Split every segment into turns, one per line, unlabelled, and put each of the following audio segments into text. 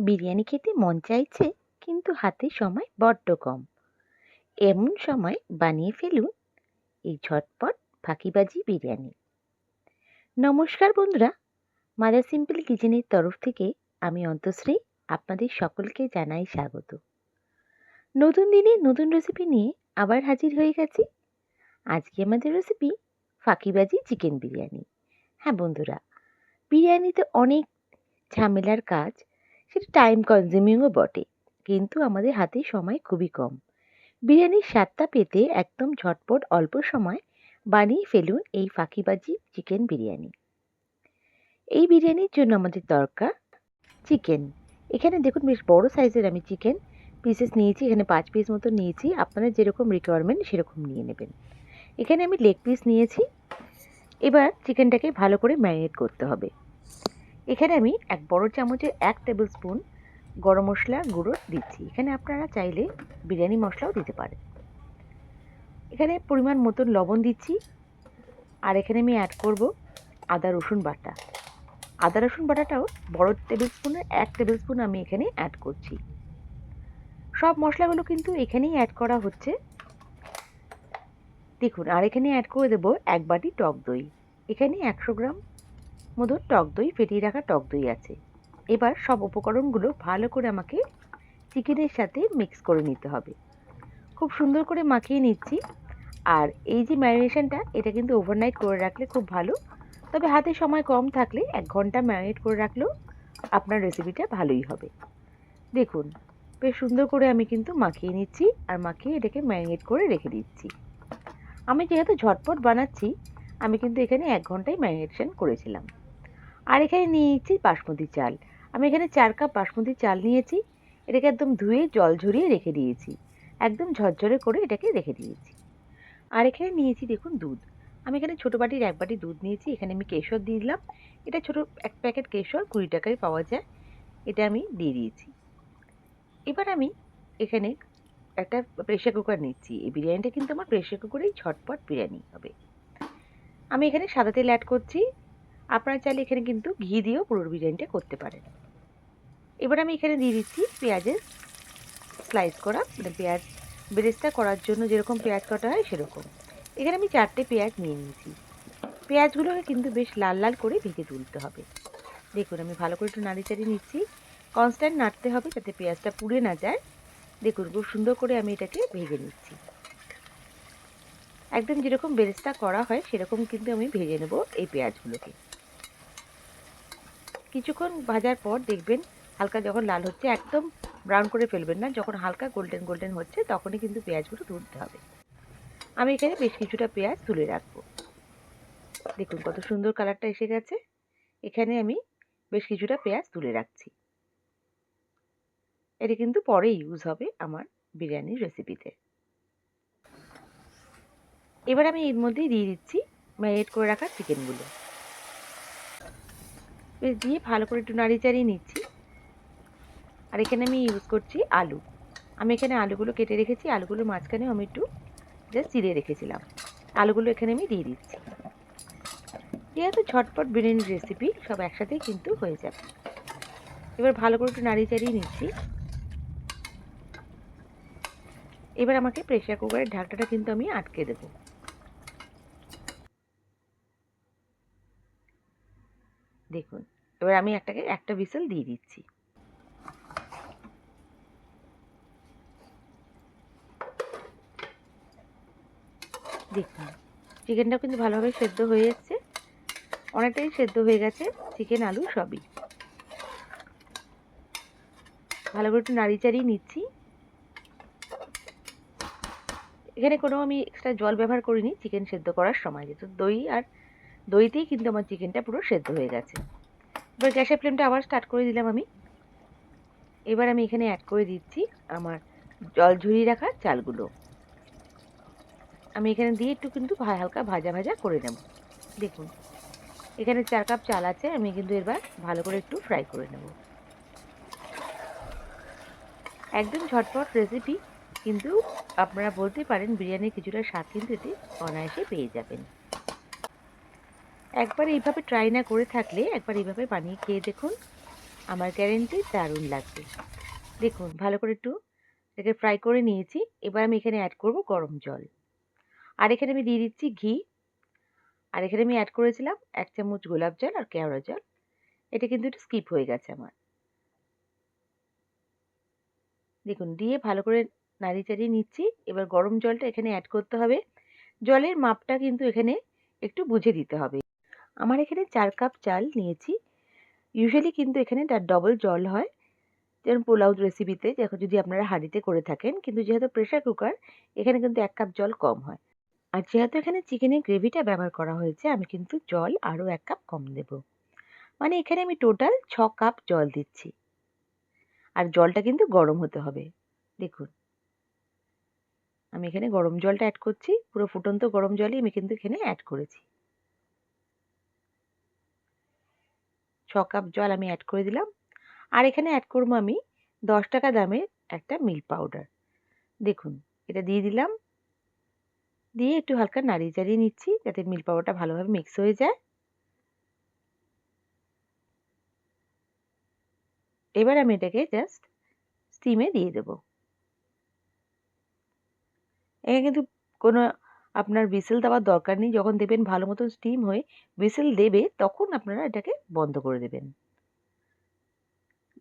বিরিয়ানি খেতে মন চাইছে, কিন্তু হাতে সময় বড্ড কম। এমন সময় বানিয়ে ফেলুন এই ঝটপট ফাঁকিবাজি বিরিয়ানি। নমস্কার বন্ধুরা, মাদার সিম্পল কিচেনের তরফ থেকে আমি অন্তশ্রী আপনাদের সকলকে জানাই স্বাগত। নতুন দিনে নতুন রেসিপি নিয়ে আবার হাজির হয়ে গেছি। আজকে আমাদের রেসিপি ফাঁকিবাজি চিকেন বিরিয়ানি। হ্যাঁ বন্ধুরা, বিরিয়ানিতে অনেক ঝামেলার কাজ সেটা টাইম কনজিউমিংও বটে। কিন্তু আমাদের হাতে সময় খুবই কম। বিরিয়ানির স্বাদটা পেতে একদম ঝটপট অল্প সময় বানিয়ে ফেলুন এই ফাঁকিবাজি চিকেন বিরিয়ানি। এই বিরিয়ানির জন্য আমাদের দরকার চিকেন এখানে দেখুন বেশ বড় সাইজের আমি চিকেন পিসেস নিয়েছি, এখানে পাঁচ পিস মতো নিয়েছি। আপনারা যেরকম রিকোয়ারমেন্ট সেরকম নিয়ে নেবেন। এখানে আমি লেগ পিস নিয়েছি। এবার চিকেনটাকে ভালো করে ম্যারিনেট করতে হবে। এখানে আমি এক বড় চামচের এক টেবিল স্পুন গরম মশলা গুঁড়ো দিচ্ছি। এখানে আপনারা চাইলে বিরিয়ানি মশলাও দিতে পারেন। এখানে পরিমাণ মতন লবণ দিচ্ছি। আর এখানে আমি অ্যাড করব আদা, রসুন বাটা। আদা, রসুন বাটাটাও বড় টেবিল স্পুনের এক টেবিল স্পুন আমি এখানে অ্যাড করছি। সব মশলাগুলো কিন্তু এখানেই অ্যাড করা হচ্ছে। দেখুন, আর এখানে অ্যাড করে দেবো এক বাটি টক দই। এখানে একশো গ্রাম মতো টক দই, ফেটিয়ে রাখা টক দই আছে। এবার সব উপকরণগুলো ভালো করে আমাকে চিকেনের সাথে মিক্স করে নিতে হবে। খুব সুন্দর করে মাখিয়ে নিচ্ছি। আর এই যে ম্যারিনেশনটা, এটা কিন্তু ওভারনাইট করে রাখলে খুব ভালো। তবে হাতে সময় কম থাকলে এক ঘণ্টা ম্যারিনেট করে রাখলেও আপনার রেসিপিটা ভালোই হবে। দেখুন, বেশ সুন্দর করে আমি কিন্তু মাখিয়ে নিচ্ছি আর মাখিয়ে এটাকে ম্যারিনেট করে রেখে দিচ্ছি। আমি যেহেতু ঝটপট বানাচ্ছি, আমি কিন্তু এখানে এক ঘন্টায় ম্যারিনেশন করেছিলাম। আর এখানে নিয়েছি বাসমতি চাল। আমি এখানে চার কাপ বাসমতি চাল নিয়েছি। এটাকে একদম ধুয়ে জল ঝরিয়ে রেখে দিয়েছি। একদম ঝরঝরে করে এটাকে রেখে দিয়েছি। আর এখানে নিয়েছি দেখুন দুধ। আমি এখানে ছোটো বাটির এক বাটি দুধ নিয়েছি। এখানে আমি কেশর দিয়ে দিলাম। এটা ছোটো এক প্যাকেট কেশর, কুড়ি টাকায় পাওয়া যায়। এটা আমি দিয়ে দিয়েছি। এবার আমি এখানে একটা প্রেশার কুকার নিচ্ছি। এই বিরিয়ানিটা কিন্তু আমার প্রেশার কুকারেই ঝটপট বিরিয়ানি হবে। আমি এখানে সাদা তেল অ্যাড করছি। আপনারা চাইলে এখানে কিন্তু ঘি দিয়েও পুরো বিরিয়ানিটা করতে পারেন। এবার আমি এখানে দিয়ে দিচ্ছি পেঁয়াজের স্লাইস করা। মানে পেঁয়াজ বেরেস্তা করার জন্য যেরকম পেঁয়াজ কাটা হয় সেরকম। এখানে আমি চারটে পেঁয়াজ নিয়ে নিয়েছি। পেঁয়াজগুলোকে কিন্তু বেশ লাল লাল করে ভেজে তুলতে হবে। দেখুন, আমি ভালো করে একটু নাড়ি চাড়িয়ে নিচ্ছি। কনস্ট্যান্ট নাড়তে হবে যাতে পেঁয়াজটা পুড়ে না যায়। দেখুন, খুব সুন্দর করে আমি এটাকে ভেজে নিচ্ছি। একদম যেরকম বেরেস্তা করা হয়, সেরকম কিন্তু আমি ভেজে নেব এই পেঁয়াজগুলোকে। কিছুক্ষণ ভাজার পর দেখবেন হালকা যখন লাল হচ্ছে, একদম ব্রাউন করে ফেলবেন না। যখন হালকা গোল্ডেন গোল্ডেন হচ্ছে, তখনই কিন্তু পেঁয়াজগুলো তুলতে হবে। আমি এখানে বেশ কিছুটা পেঁয়াজ তুলে রাখব। দেখুন কত সুন্দর কালারটা এসে গেছে। এখানে আমি বেশ কিছুটা পেঁয়াজ তুলে রাখছি। এটা কিন্তু পরে ইউজ হবে আমার বিরিয়ানির রেসিপিতে এবার আমি এর মধ্যেই দিয়ে দিচ্ছি ম্যারিনেট করে রাখা চিকেনগুলো বেশ দিয়ে ভালো করে একটু নাড়ি চাড়িয়ে নিচ্ছি। আর এখানে আমি ইউজ করছি আলু। আমি এখানে আলুগুলো কেটে রেখেছি, আলুগুলোর মাঝখানে আমি একটু জাস্ট চিড়ে রেখেছিলাম। আলুগুলো এখানে আমি দিয়ে দিচ্ছি। যেহেতু ঝটপট বিরিয়ানির রেসিপি সব একসাথেই কিন্তু হয়ে যাবে। এবার ভালো করে একটু নাড়িয়ে চাড়িয়ে নিচ্ছি। এবার আমাকে প্রেশার কুকারের ঢাকনাটা কিন্তু আমি আটকে দেবো। দেখুন, এবার আমি একটাকে, একটা বিসেল দিয়ে দিচ্ছি। দেখুন চিকেনটাও কিন্তু ভালোভাবে সেদ্ধ হয়ে যাচ্ছে। অনেকটাই সেদ্ধ হয়ে গেছে চিকেন আলু সবই। ভালো করে একটু নাড়ি চাড়িয়ে নিচ্ছি। এখানে কোনো আমি এক্সট্রা জল ব্যবহার করিনি চিকেন সেদ্ধ করার সময়, যেহেতু দই আর দইতেই কিন্তু আমার চিকেনটা পুরো সেদ্ধ হয়ে গেছে। এবার গ্যাসের ফ্লেমটা আবার স্টার্ট করে দিলাম আমি। এবার আমি এখানে অ্যাড করে দিচ্ছি আমার জল ঝরিয়ে রাখা চালগুলো। আমি এখানে দিয়ে একটু কিন্তু হালকা ভাজা ভাজা করে নেব। দেখুন, এখানে চার কাপ চাল আছে, আমি কিন্তু এবার ভালো করে একটু ফ্রাই করে নেব। একদম ঝটপট রেসিপি কিন্তু আপনারা বলতে পারেন, বিরিয়ানির কিছুটা স্বাদ কিন্তু এতে অনায়াসে পেয়ে যাবেন। একবার এইভাবে ট্রাই না করে থাকলে একবার এইভাবে বানিয়ে খেয়ে দেখুন। আমার গ্যারেন্টি দারুণ লাগবে। দেখুন, ভালো করে একটু এটাকে ফ্রাই করে নিয়েছি। এবার আমি এখানে অ্যাড করব গরম জল। আর এখানে আমি দিয়ে দিচ্ছি ঘি। আর এখানে আমি অ্যাড করেছিলাম এক চামচ গোলাপ জল আর কেওড়া জল। এটা কিন্তু একটু স্কিপ হয়ে গেছে আমার। দেখুন, দিয়ে ভালো করে নাড়ি চাড়িয়ে নিচ্ছি। এবার গরম জলটা এখানে অ্যাড করতে হবে। জলের মাপটা কিন্তু এখানে একটু বুঝে দিতে হবে। আমার এখানে চার কাপ চাল নিয়েছি। ইউজুয়ালি কিন্তু এখানে তার ডবল জল হয়। যেমন পোলাও রেসিপিতে দেখো যদি আপনারা হাঁড়িতে করে থাকেন, কিন্তু যেহেতু প্রেশার কুকার এখানে কিন্তু এক কাপ জল কম হয়। আর যেহেতু এখানে চিকেনের গ্রেভিটা ব্যবহার করা হয়েছে, আমি কিন্তু জল আরও এক কাপ কম দেব। মানে এখানে আমি টোটাল ছ কাপ জল দিচ্ছি। আর জলটা কিন্তু গরম হতে হবে। দেখুন। আমি এখানে গরম জলটা অ্যাড করছি। পুরো ফুটন্ত গরম জলই আমি কিন্তু এখানে অ্যাড করেছি। ছ কাপ জল আমি অ্যাড করে দিলাম। আর এখানে অ্যাড করব আমি দশ টাকা দামের একটা মিল্ক পাউডার দেখুন, এটা দিয়ে দিলাম। দিয়ে একটু হালকা নাড়িয়ে চাড়িয়ে নিচ্ছি যাতে মিল্ক পাউডারটা ভালোভাবে মিক্স হয়ে যায়। এবার আমি এটাকে জাস্ট স্টিমে দিয়ে দেব। এখানে কিন্তু কোনো আপনার বিসেল দেওয়ার দরকার নেই। যখন দেবেন ভালো মতন স্টিম হয়ে বিসেল দেবে, তখন আপনারা এটাকে বন্ধ করে দেবেন।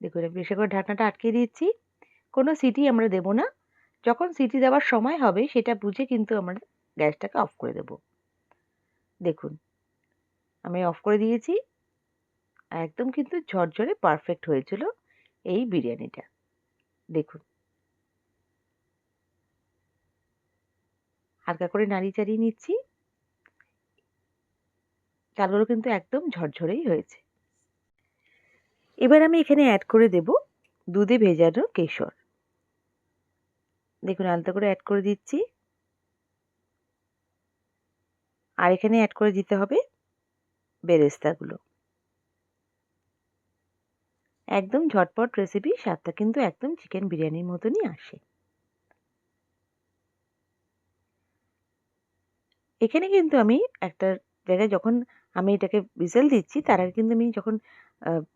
দেখুন, আমি করে ঢাকনাটা আটকে দিচ্ছি। কোনো সিটি আমরা দেব না। যখন সিটি দেওয়ার সময় হবে, সেটা বুঝে কিন্তু আমরা গ্যাসটাকে অফ করে দেব। দেখুন, আমি অফ করে দিয়েছি। একদম কিন্তু ঝরঝরে পারফেক্ট হয়েছিল এই বিরিয়ানিটা। দেখুন হালকা করে নাড়ি চাড়িয়ে নিচ্ছি। চালগুলো কিন্তু একদম ঝরঝরেই হয়েছে। এবার আমি এখানে অ্যাড করে দেব দুধে ভেজানো কেশর। দেখুন আলাদা করে অ্যাড করে দিচ্ছি। আর এখানে অ্যাড করে দিতে হবে বেরেস্তাগুলো। একদম ঝটপট রেসিপি স্বাদটা কিন্তু একদম চিকেন বিরিয়ানির মতনই আসে। এখানে কিন্তু আমি একটা জায়গায় যখন আমি এটাকে বিসেল দিচ্ছি, তার আগে কিন্তু আমি যখন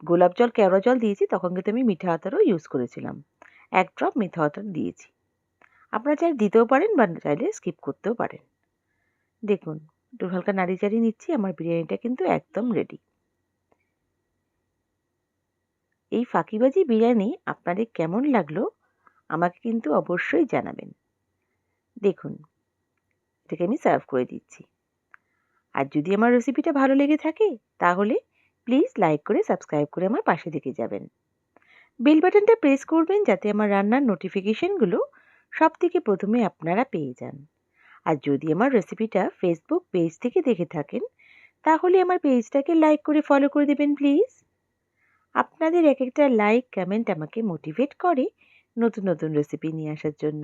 গোলাপ জল, কেওড়া জল দিয়েছি, তখন কিন্তু আমি মিঠা আতরও ইউজ করেছিলাম। এক ড্রপ মিঠা আতর দিয়েছি। আপনারা চাইলে দিতেও পারেন বা চাইলে স্কিপ করতেও পারেন। দেখুন একটু হালকা নাড়ি চাড়িয়ে নিচ্ছি, আমার বিরিয়ানিটা কিন্তু একদম রেডি এই ফাঁকিবাজি বিরিয়ানি আপনাদের কেমন লাগল, আমাকে কিন্তু অবশ্যই জানাবেন। দেখুন এটাকে আমি সার্ভ করে দিচ্ছি। আর যদি আমার রেসিপিটা ভালো লেগে থাকে, তাহলে প্লিজ লাইক করে সাবস্ক্রাইব করে আমার পাশে থেকে যাবেন। বেল বাটনটা প্রেস করবেন যাতে আমার রান্নার নোটিফিকেশনগুলো সব থেকে প্রথমে আপনারা পেয়ে যান। আর যদি আমার রেসিপিটা ফেসবুক পেজ থেকে দেখে থাকেন, তাহলে আমার পেজটাকে লাইক করে ফলো করে দেবেন প্লিজ আপনাদের এক একটা লাইক কমেন্ট আমাকে মোটিভেট করে নতুন নতুন রেসিপি নিয়ে আসার জন্য।